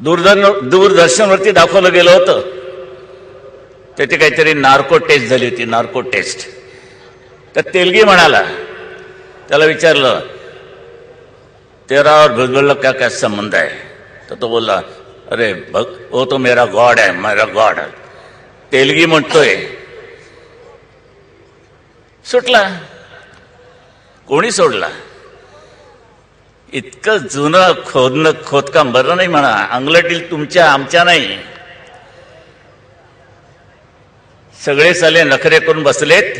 दूरदर्शन दूरदर्शनवरती दाखवलं गेलं होतं. त्याची काहीतरी नार्को टेस्ट झाली होती नार्को टेस्ट तर तेलगी म्हणाला त्याला विचारलं तेरा और भुजबल काय क्या संबंध आहे? तर तो बोलला अरे बघ वो तो मेरा गॉड आहे मेरा गॉड. तेलगी म्हणतोय. सुटला. कोणी सोडला? इतकं जुनं खोदणं खोदकाम बरं नाही म्हणा. अंगलटील तुमच्या आमच्या नाही. सगळे साले नखरे करून बसलेत.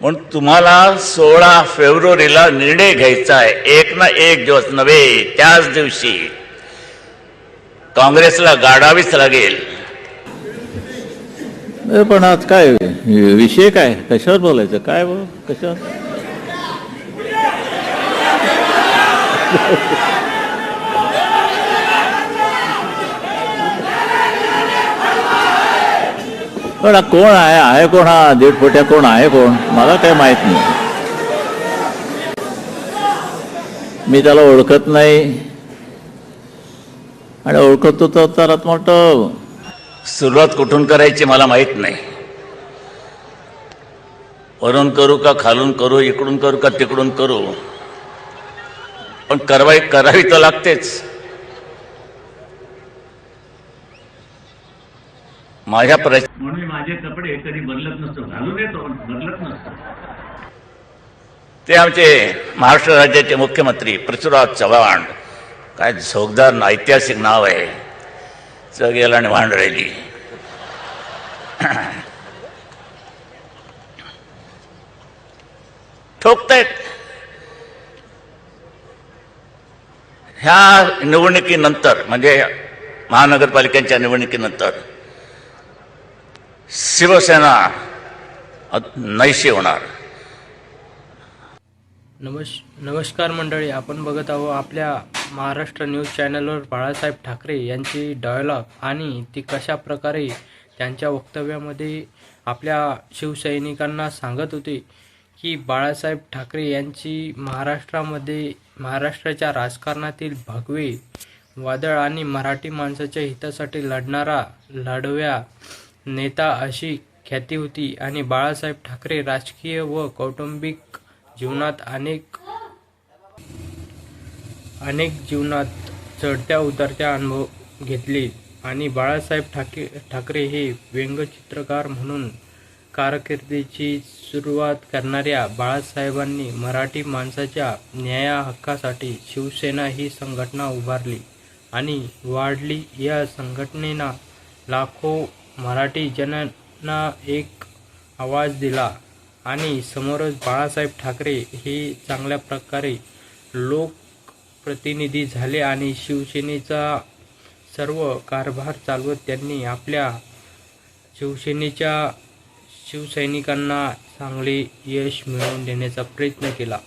म्हणून तुम्हाला सोळा फेब्रुवारीला निर्णय घ्यायचा आहे. एक ना एक दिवस नव्हे त्याच दिवशी. काँग्रेसला गाडावीच लागेल. पण आज काय विषय काय? कशावर बोलायचं? काय बोल कशावर? पण कोण आहे? आहे कोण हा? दीडफोट्या कोण आहे कोण? मला काय माहीत नाही. मी त्याला ओळखत नाही. आणि ओळखत तर तर मोठं सुरुवात कुठून करायची मला माहीत नाही. वरून करू का खालून करू इकडून करू का तिकडून करू? पण कारवाई करावी तर लागतेच. माझ्या प्र म्हणून माझे कपडे कधी बदलत नसतो. घालून येतो बदलत नसतो. ते आमचे महाराष्ट्र राज्याचे मुख्यमंत्री पृथ्वीराज चव्हाण. काय झोकदार ऐतिहासिक नाव आहे. जगेल आणि वाहन राहिली. ठोकतायत. ह्या निवडणुकीनंतर म्हणजे महानगरपालिकांच्या निवडणुकीनंतर शिवसेना नैशी होणार. नमश नमस्कार मंडळी आपण बघत आहोत आपल्या महाराष्ट्र न्यूज चॅनलवर बाळासाहेब ठाकरे यांची डायलॉग आणि ती कशा प्रकारे त्यांच्या वक्तव्यामध्ये आपल्या शिवसैनिकांना सांगत होते. की बाळासाहेब ठाकरे यांची महाराष्ट्रामध्ये महाराष्ट्राच्या राजकारणातील भगवे वादळ आणि मराठी माणसाच्या हितासाठी लढणारा लढव्या नेता अशी ख्याती होती आणि बाळासाहेब ठाकरे राजकीय व कौटुंबिक जीवनात अनेक अनेक जीवनात चढत्या उतरत्या अनुभव घेतले. आणि बाळासाहेब ठाके ठाकरे हे व्यंगचित्रकार म्हणून कारकिर्दीची सुरुवात करणाऱ्या बाळासाहेबांनी मराठी माणसाच्या न्याया हक्कासाठी शिवसेना ही संघटना उभारली आणि वाढली. या संघटनेनं लाखो मराठी जनांना एक आवाज दिला आणि समोरच बाळासाहेब ठाकरे हे चांगल्या प्रकारे लोकप्रतिनिधी झाले आणि शिवसेनेचा सर्व कारभार चालवत त्यांनी आपल्या शिवसेनेच्या शिवसैनिकांना चांगले यश मिळवून देण्याचा प्रयत्न केला.